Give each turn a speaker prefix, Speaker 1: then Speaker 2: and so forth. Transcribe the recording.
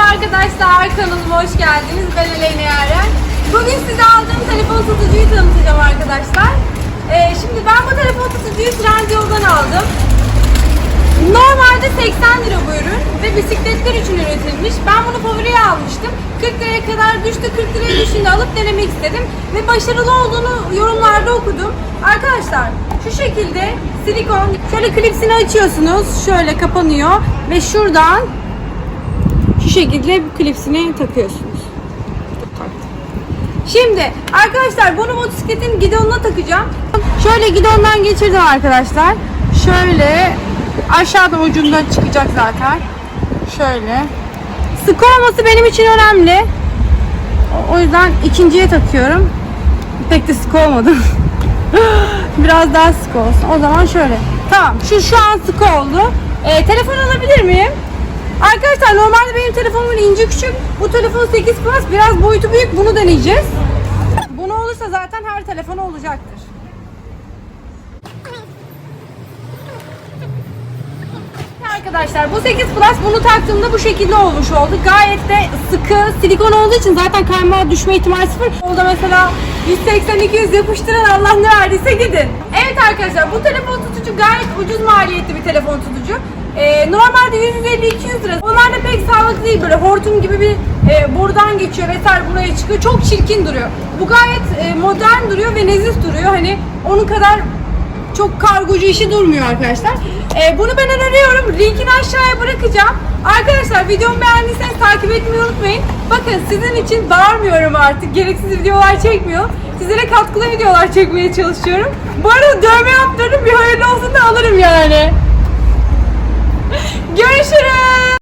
Speaker 1: arkadaşlar kanalıma hoş geldiniz. Ben Elena Yaren. Bugün size aldığım telefon tutucuyu tanıtacağım arkadaşlar. Ee, şimdi ben bu telefon tutucuyu Trendyol'dan aldım. Normalde 80 lira bu ürün ve bisikletler için üretilmiş. Ben bunu favoriye almıştım. 40 liraya kadar düştü. 40 liraya düşünce alıp denemek istedim. Ve başarılı olduğunu yorumlarda okudum. Arkadaşlar şu şekilde silikon şöyle klipsini açıyorsunuz. Şöyle kapanıyor ve şuradan şu şekilde klipsini takıyorsunuz. Şimdi arkadaşlar bunu motosikletin gidonuna takacağım. Şöyle gidondan geçirdim arkadaşlar. Şöyle aşağıda ucundan çıkacak zaten. Şöyle. Sıkı olması benim için önemli. O- yüzden ikinciye takıyorum. Pek de sıkı olmadı. Biraz daha sıkı olsun. O zaman şöyle. Tamam. Şu şu an sıkı oldu. Ee, telefon alabilir miyim? Arkadaşlar normalde benim telefonum ince küçük. Bu telefon 8 Plus biraz boyutu büyük. Bunu deneyeceğiz. Bunu olursa zaten her telefon olacaktır. Arkadaşlar bu 8 Plus bunu taktığımda bu şekilde olmuş oldu. Gayet de sıkı silikon olduğu için zaten kaymağa düşme ihtimali sıfır. Orada mesela 180-200 yapıştıran Allah ne verdiyse gidin. Evet arkadaşlar bu telefon tutucu gayet ucuz maliyetli bir telefon tutucu. Ee, normalde 150-200 lira. Onlar da pek sağlıklı değil böyle hortum gibi bir e, buradan geçiyor vesaire buraya çıkıyor. Çok çirkin duruyor. Bu gayet e, modern duruyor ve nezih duruyor. Hani onun kadar çok kargocu işi durmuyor arkadaşlar. Ee, bunu ben öneriyorum. Linkini aşağıya bırakacağım. Arkadaşlar videomu beğendiyseniz takip etmeyi unutmayın. Bakın sizin için bağırmıyorum artık. Gereksiz videolar çekmiyor. Sizlere katkılı videolar çekmeye çalışıyorum. Bu arada dövme yaptırdım. Bir hayırlı olsun da alırım yani.